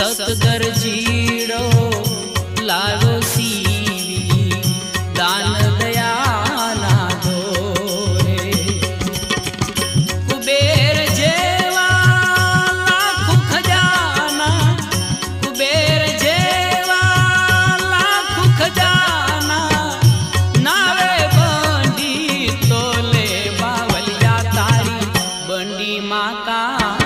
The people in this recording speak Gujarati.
સતદરજીડો લાવો સીવી દાન દયાના ધોરે કુબેર જેવા લાખ ખજાના કુબેર જેવા લાખ ખજાના નાવે બંડી તો લે બાવલિયા તારી બંડી માતા